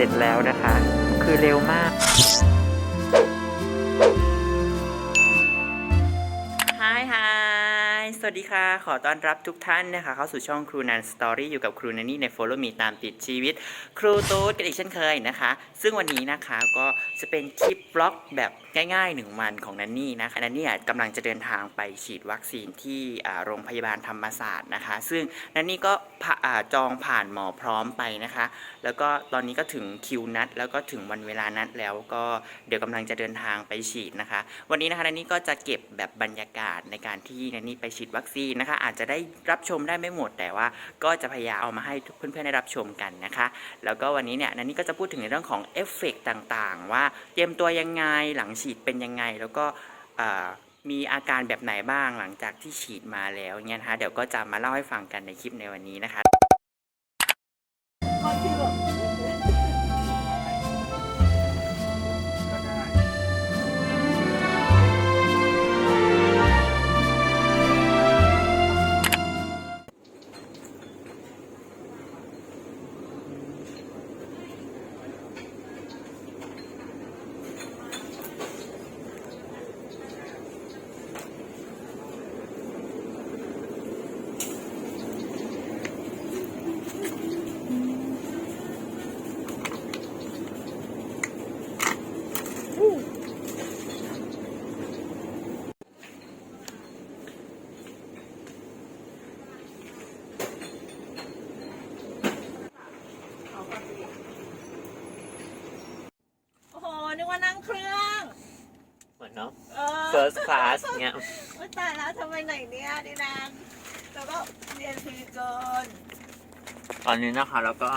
เสร็จแล้วนะคะ คือเร็วมากฮายฮายสวัสดีค่ะ ขอต้อนรับทุกท่านนะคะ เข้าสู่ช่องครูนันสตอรี่อยู่กับครูนันนี่ใน Follow Me ตามติดชีวิต ครูตูดกันอีกเช่นเคยนะคะ ซึ่งวันนี้นะคะก็จะเป็นคลิปบล็อกแบบ ง่ายๆหนึ่งวันของนันนี่นะคะนันนี่กำลังจะเดินทางไปฉีดวัคซีนที่โรงพยาบาลธรรมศาสตร์นะคะ ซึ่งนันนี่ก็จองผ่านหมอพร้อมไปนะคะ แล้วก็ตอนนี้ก็ถึงคิวนัด แล้วก็ถึงวันเวลานัดแล้วก็เดี๋ยวกำลังจะเดินทางไปฉีดนะคะ วันนี้นะคะนันนี่ก็จะเก็บแบบบรรยากาศในการที่นันนี่ไปฉีดวัคซีนนะคะ อาจจะได้รับชมได้ไม่หมดแต่ว่าก็จะพยายามเอามาให้เพื่อนๆได้รับชมกันนะคะ แล้วก็วันนี้เนี่ยนันนี่ก็จะพูดถึงในเรื่องของเอฟเฟกต์ต่างๆ ว่าเตรียมตัวยังไงหลังฉีดเป็นยังไง แล้วก็มีอาการแบบไหนบ้างหลังจากที่ฉีดมาแล้วเนี่ยนะคะเดี๋ยวก็จะมาเล่าให้ฟังกันในคลิปในวันนี้นะคะ อนเนาะ เออ first class เงี้ยโอ๊ยตายแล้วทำไมไหนเนี่ยดินางแล้วก็เรียนพีเกินตอนนี้นะคะแล้วก็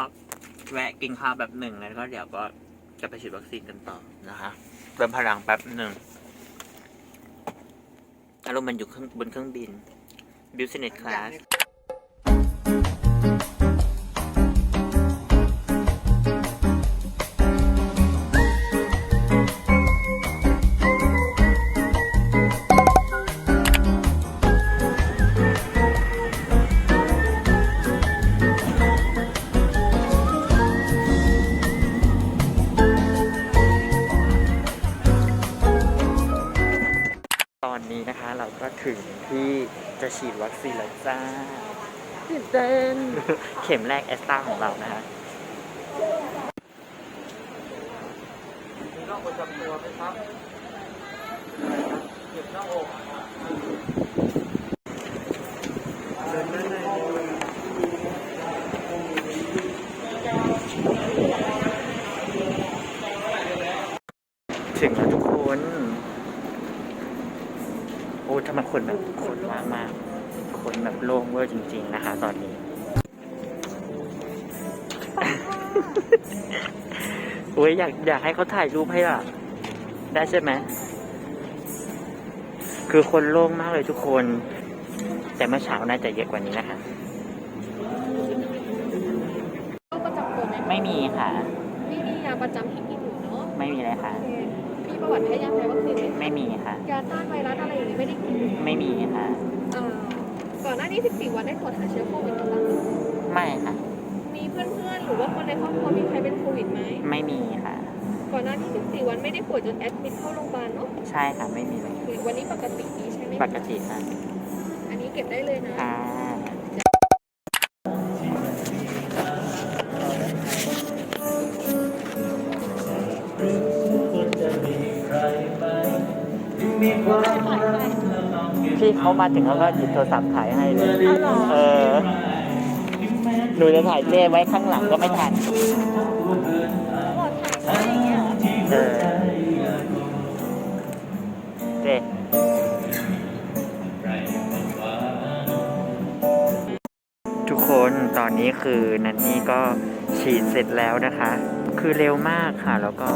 แวะกินข้าวแบบหนึ่งแล้วก็เดี๋ยวก็จะไปฉีดวัคซีนกันต่อนะคะเติมพลังแป๊บหนึ่งอารมณ์มันอยู่เครื่องบนเครื่องบิน business class จะฉีดวัคซีนแล้วจ้าตื่นเต้นเข็มแรกแอสตราของเรานะคะมีโรคประจำตัวไหมครับเจ็บหน้าอกเดินได้เลยถึงแล้วทุกคน โอ้ทำไม คนแบบคนมากมาก คนแบบโล่งเวอร์จริง ๆ นะคะ ตอนนี้โอ้ยอยากอยากให้เขาถ่ายรูปให้อะ ได้ใช่ไหม คือคนโล่งมากเลยทุกคน แต่เมื่อเช้าน่าจะเยอะกว่านี้นะคะ โรคประจำตัวไหมไม่มีค่ะ ไม่มียาประจำที่กินอยู่เนาะ ไม่มีเลยค่ะโอเคมี ประวัติแพ้ยาแพ้วัคซีนไหมไม่มีค่ะ ยาต้านไวรัสอะไรอย่างนี้ไม่ได้กินไม่มีค่ะ เอ่อก่อนหน้านี้ 14 วันได้ตรวจหาเชื้อโควิดหรือเปล่าไม่ค่ะ มีเพื่อนๆ หรือว่าคนในครอบครัวมีใครเป็นโควิดไหม ไม่มีค่ะ ก่อนหน้านี้ 14 วันไม่ได้ป่วยจนแอดมิดเข้าโรงพยาบาลเนาะใช่ค่ะ ไม่มีเลยโอเควันนี้ปกติดีใช่ไหมปกติค่ะ อันนี้เก็บได้เลยนะ ค่ะ พี่เขามาถึงเขาก็หยิบโทรศัพท์ถ่ายให้เลย เอาเหรอเออหนูจะถ่ายเจ้ไว้ข้างหลังก็ไม่ทันบอกถ่ายได้อย่างเงี้ยเหรอเออ เจ้ทุกคนตอนนี้คือนันนี่ก็ฉีดเสร็จแล้วนะคะ คือเร็วมากค่ะ แล้วก็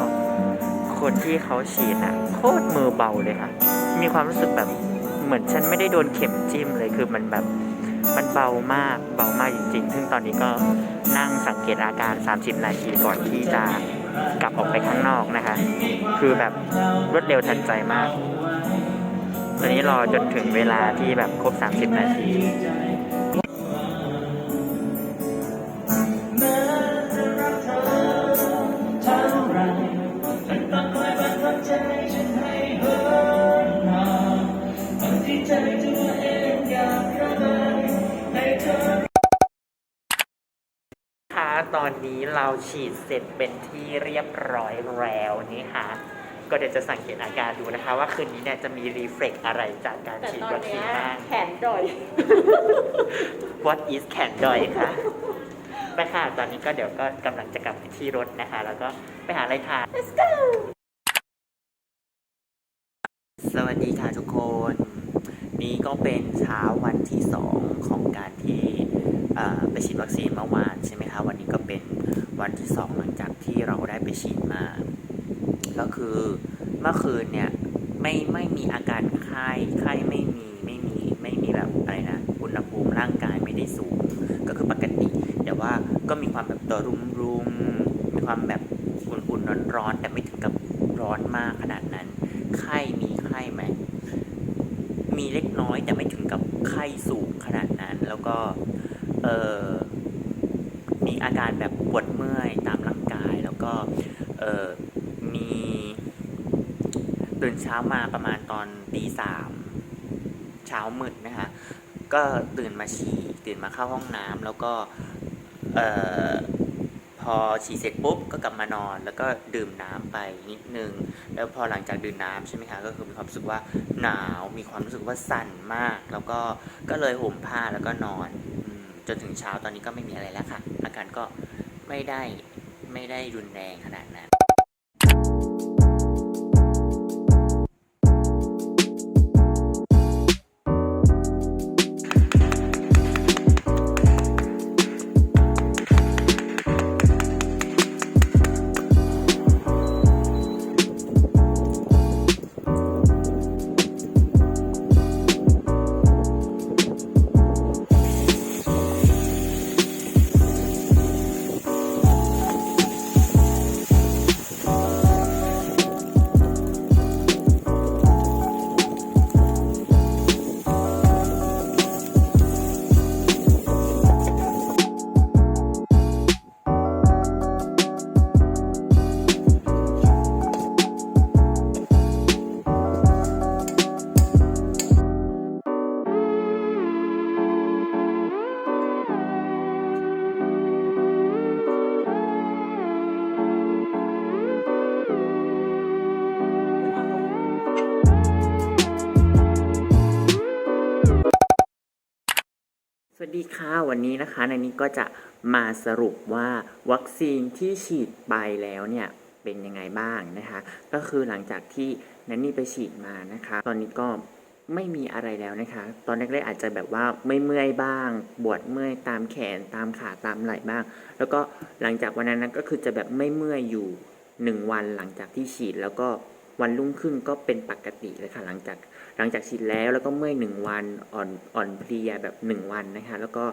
คนที่เขาฉีดอะ โคตรมือเบาเลยค่ะ มีความรู้สึกแบบ เหมือนฉันไม่ได้โดนเข็มจิ้มเลยคือมันแบบมันเบามากเบามากจริง ๆ ซึ่งตอนนี้ก็นั่งสังเกตอาการ 30 นาทีก่อนที่จะกลับออกไปข้างนอกนะคะ คือแบบรวดเร็วทันใจมาก ตอนนี้รอจนถึงเวลาที่แบบครบ 30 นาที คะตอนนี้เราฉีดเสร็จเป็นที่เรียบร้อยแล้วนี่ค่ะก็เดี๋ยวจะสังเกตอาการดูนะคะ ว่าคืนนี้เนี่ยจะมีรีเฟล็กอะไรจากการฉีดวัคซีนบ้าง แขนดอย What is แขนดอยคะไปค่ะ ตอนนี้ก็เดี๋ยวก็กำลังจะกลับไปที่รถนะคะ แล้วก็ไปหาอะไรทาน Let's go สวัสดีค่ะทุกคน นี่ก็เป็นเช้าวันที่สองของการที่ไปฉีดวัคซีนเมื่อวานใช่ไหมคะวันนี้ก็เป็นวันที่สองหลังจากที่เราได้ไปฉีดมา ก็คือเมื่อคืนเนี่ยไม่ไม่มีอาการไข้ไข้ไม่มีไม่มีไม่มีแบบอะไรนะอุณหภูมิร่างกายไม่ได้สูงก็คือปกติ แต่ว่าก็มีความแบบตัวรุมรุมมีความแบบอุ่นๆร้อนๆแต่ไม่ถึงกับร้อนมากขนาดนั้น ไข้มีไข้ไหม มีเล็กน้ อยแต่ไม่ถึงกับไข้สูงขนาดนั้น แล้วก็เออมีอาการแบบปวดเมื่อยตามร่างกาย แล้วก็เออมีตื่นเช้ามาประมาณตอนตีสามเช้ามืดนะคะก็ตื่นมาฉี่ตื่นมาเข้าห้องน้ำแล้วก็เออ พอฉี่เสร็จปุ๊บก็กลับมานอน แล้วก็ดื่มน้ำไปนิดนึง แล้วพอหลังจากดื่มน้ำใช่ไหมคะก็คือมีความรู้สึกว่าหนาวมีความรู้สึกว่าสั่นมาก แล้วก็ก็เลยห่มผ้าแล้วก็นอนจนถึงเช้าตอนนี้ก็ไม่มีอะไรแล้วค่ะ อาการก็ไม่ได้ไม่ได้รุนแรงขนาดนั้น สวัสดีค่ะ วันนี้นะคะในนี้ก็จะมาสรุปว่าวัคซีนที่ฉีดไปแล้วเนี่ยเป็นยังไงบ้างนะคะ ก็คือหลังจากที่นันนี่ไปฉีดมานะคะ ตอนนี้ก็ไม่มีอะไรแล้วนะคะ ตอนแรกๆอาจจะแบบว่าไม่เมื่อยบ้างปวดเมื่อยตามแขนตามขาตามไหล่บ้าง แล้วก็หลังจากวันนั้นก็คือจะแบบไม่เมื่อยอยู่หนึ่งวันหลังจากที่ฉีดแล้วก็วันรุ่งขึ้นก็เป็นปกติเลยค่ะหลังจาก หลังจากฉีดแล้วแล้วก็เมื่อยหนึ่งวันอ่อนอ่อนเพลียแบบหนึ่งวันนะคะแล้วก็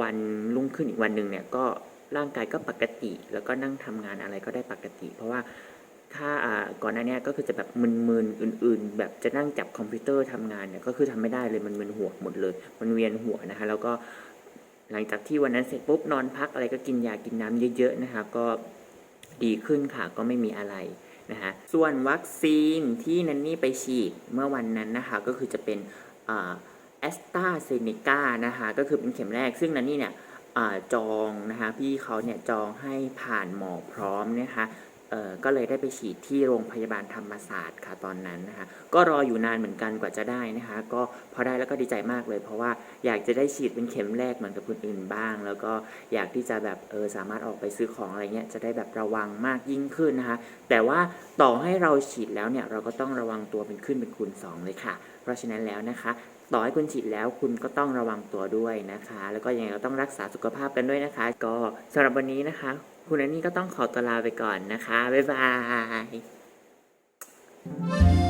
วันรุ่งขึ้นอีกวันหนึ่งเนี่ยก็ร่างกายก็ปกติ แล้วก็นั่งทำงานอะไรก็ได้ปกติ เพราะว่าถ้าก่อนหน้านี้ก็คือจะแบบมึนๆอื่น ๆ แบบจะนั่งจับคอมพิวเตอร์ทำงานเนี่ยก็คือทำไม่ได้เลยมันมึนหัวหมดเลย มันเวียนหัวนะคะ แล้วก็หลังจากที่วันนั้นเสร็จปุ๊บนอนพักอะไรก็กินยากินน้ำเยอะ ๆ นะคะ ก็ดีขึ้นค่ะก็ไม่มีอะไร นะฮะส่วนวัคซีนที่นันนี่ไปฉีดเมื่อวันนั้นนะคะก็คือจะเป็นแอสตราเซเนกานะคะก็คือเป็นเข็มแรกซึ่งนันนี่เนี่ยอจองนะคะพี่เขาเนี่ยจองให้ผ่านหมอพร้อมนะคะ ก็เลยได้ไปฉีดที่โรงพยาบาลธรรมศาสตร์ค่ะตอนนั้นนะคะก็รออยู่นานเหมือนกันกว่าจะได้นะคะ ก็พอได้แล้วก็ดีใจมากเลย เพราะว่าอยากจะได้ฉีดเป็นเข็มแรกเหมือนกับคนอื่นบ้าง แล้วก็อยากที่จะแบบเออสามารถออกไปซื้อของอะไรเงี้ยจะได้แบบระวังมากยิ่งขึ้นนะคะ แต่ว่าต่อให้เราฉีดแล้วเนี่ยเราก็ต้องระวังตัวเป็นขึ้นเป็นคูณ2เลยค่ะ เพราะฉะนั้นแล้วนะคะต่อให้คุณฉีดแล้วคุณก็ต้องระวังตัวด้วยนะคะ แล้วก็ยังไงก็ต้องรักษาสุขภาพกันด้วยนะคะ ก็สำหรับวันนี้นะคะ คุณอันนี่ก็ต้องขอตัวลาไปก่อนนะคะ บ๊ายบาย